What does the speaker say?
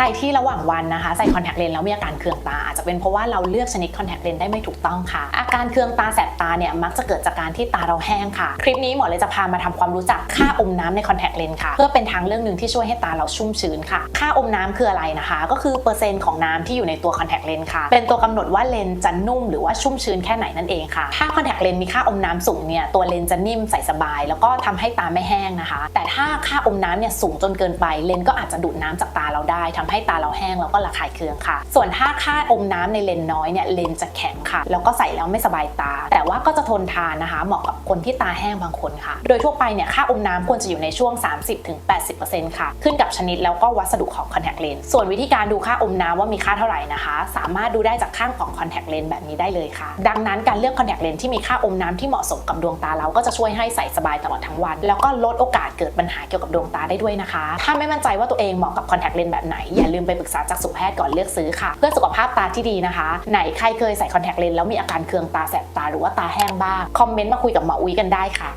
ใครที่ระหว่างวันนะคะใส่คอนแทคเลนส์แล้วมีอาการเคืองตาอาจจะเป็นเพราะว่าเราเลือกชนิดคอนแทคเลนส์ได้ไม่ถูกต้องค่ะ อาการเคืองตาแสบตาเนี่ยมักจะเกิดจากการที่ตาเราแห้งค่ะ คลิปนี้หมอเลยจะพามาทำความรู้จักค่าอมน้ำในคอนแทคเลนส์ค่ะ เพื่อเป็นทางเลือกหนึ่งที่ช่วยให้ตาเราชุ่มชื้นค่ะ ค่าอมน้ำคืออะไรนะคะ ก็คือเปอร์เซ็นต์ของน้ำที่อยู่ในตัวคอนแทคเลนส์ค่ะ เป็นตัวกำหนดว่าเลนส์จะนุ่มหรือว่าชุ่มชื้นแค่ไหนนั่นเองค่ะ ถ้าคอนแทคเลนส์มีค่าอมน้ำสูงเนี่ยตัวเลนส์จะนิ่มใสสบาย แล้วก็ทำให้ตาไม่แห้งนะคะ แต่ถ้าค่าอมน้ำเนี่ยสูงจนเกินไปเลนส์ก็อาจจะดูดน้ำจากตาเราได้ทำให้ตาเราแห้งแล้วก็ระคายเคืองค่ะ ส่วนถ้าค่าอมน้ำในเลนน้อยเนี่ยเลนจะแข็งค่ะ แล้วก็ใส่แล้วไม่สบายตา แต่ว่าก็จะทนทานนะคะ เหมาะกับคนที่ตาแห้งบางคนค่ะ โดยทั่วไปเนี่ยค่าอมน้ำควรจะอยู่ในช่วง 30-80%ค่ะ ขึ้นกับชนิดแล้วก็วัสดุของคอนแทคเลนส์ส่วนวิธีการดูค่าอมน้ำว่ามีค่าเท่าไหร่นะคะ สามารถดูได้จากข้างของคอนแทคเลนส์แบบนี้ได้เลยค่ะ ดังนั้นการเลือกคอนแทคเลนส์ที่มีค่าอมน้ำที่เหมาะสมกับดวงตาเราก็จะช่วยให้ใส่สบายตลอดทั้งวัน แล้วก็ลดโอกาสเกิดปัญหาเกี่ยวกับดวงตาได้ด้วยนะคะ ถ้าไม่มั่นใจว่าตัวเองเหมาะกับคอนแทคเลนส์แบบไหนอย่าลืมไปปรึกษาจากสุแพทย์ก่อนเลือกซื้อค่ะ เพื่อสุขภาพตาที่ดีนะคะ ไหนใครเคยใส่คอนแทคเลนส์แล้วมีอาการเคืองตาแสบตาหรือว่าตาแห้งบ้าง คอมเมนต์มาคุยกับหมออุ้ยกันได้ค่ะ